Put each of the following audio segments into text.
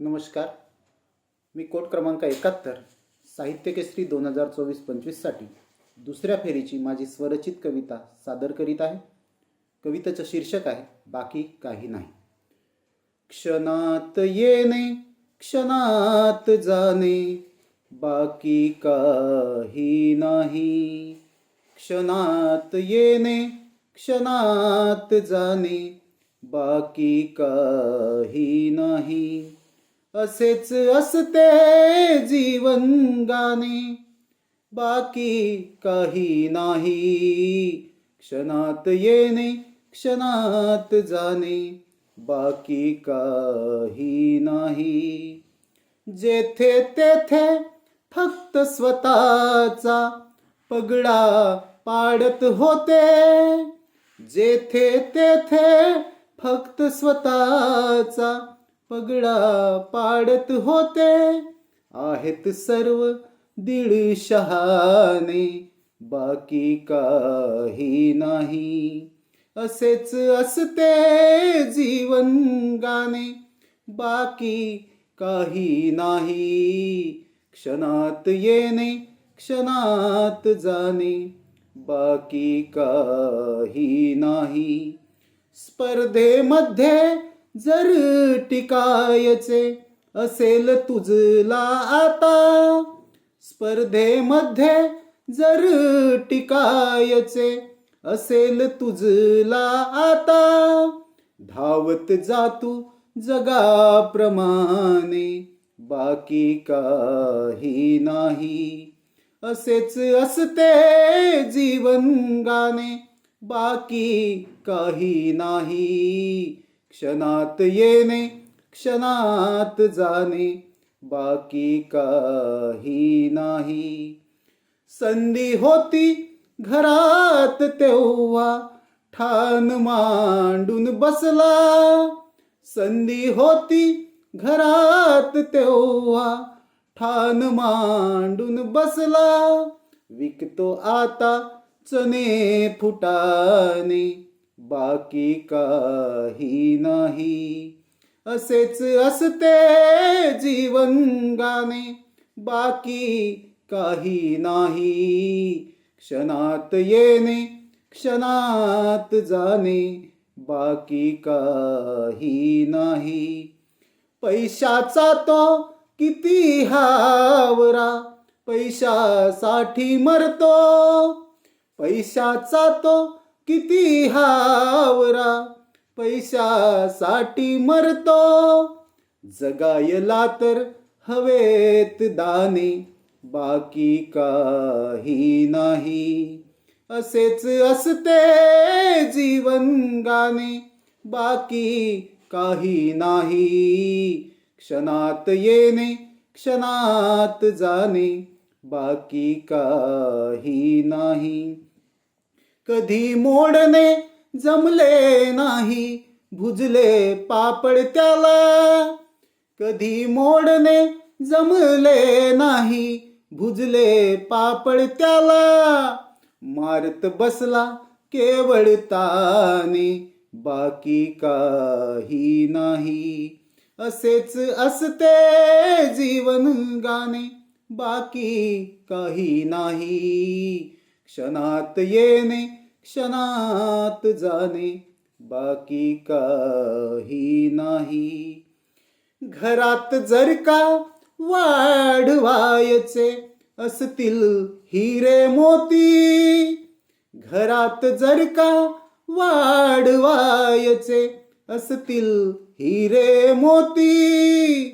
नमस्कार. मी कोट क्रमांक एकाहत्तर साहित्य केसरी दोन हजार चोवीस पंचवीससाठी दुसऱ्या फेरीची माझी स्वरचित कविता सादर करीत आहे. कवितेचं शीर्षक आहे बाकी काही नाही. क्षणात येणे क्षणात जाणे बाकी काही नाही. क्षणात येणे क्षणात जाणे बाकी काही नाही. असेच असते जीवन गाणे. बाकी काही नाही. क्षणात येणे क्षणात जाणे. बाकी काही नाही. जेथे तेथे फक्त स्वतःचा पगडा पाडत होते. जेथे तेथे फक्त स्वतःचा पगडा पाडत होते. आहेत सर्व शहाणे बाकी काही नाही. असेच असते जीवन गाणे बाकी काही नाही. क्षणात येणे क्षणात जाणे बाकी काही नाही. स्पर्धेमध्ये जर टिकायचे असेल तुझला आता स्पर्धेमध्ये जर टिकायचे असेल तुझला आता धावत जातू जगाप्रमाणे बाकी काही नाही. असेच असते जीवन गाणे बाकी काही नाही. क्षणात येणे क्षणात जाणे बाकी काही नाही. संधी होती घरात तेव्हा ठाण मांडून बसला. संधी होती घरात तेव्हा ठाण मांडून बसला. विकतो आता चणे फुटाने बाकी काही नाही. असेच असते जीवन गाणे. बाकी काही नाही. क्षणात येणे क्षणात जाणे. बाकी काही नाही. पैशाचा तो किती हावरा. पैशासाठी मरतो. पैशाचा तो किती हावरा पैशासाठी मरतो. जगायला तर हवेत दाने बाकी काही नाही. असेच असते जीवन गाणे बाकी काही नाही. क्षणात येणे क्षणात जाणे बाकी काही नाही. कधी मोडणे जमले नाही भुजले पापड त्याला. कधी मोडणे जमले नाही भुजले पापड त्याला. मारत बसला केवळ ताने बाकी काही नाही. असेच असते जीवन गाणे बाकी काही नाही. क्षणात येणे क्षणात जाणे बाकी काही नाही. घरात जर का वाढवायचे असतील हिरे मोती घरात जर का वाढवायचे असतील हिरे मोती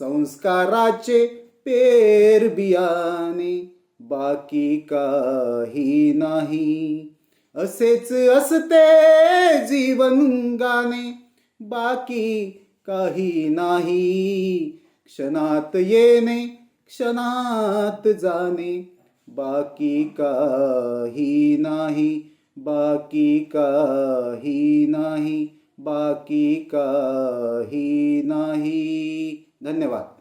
संस्काराचे पेर बियाणे बाकी काही नाही. असेच असते जीवन गाणे. बाकी काही नाही. क्षणात येणे क्षणात जाणे. बाकी काही नाही. बाकी काही नाही. बाकी काही नाही. धन्यवाद.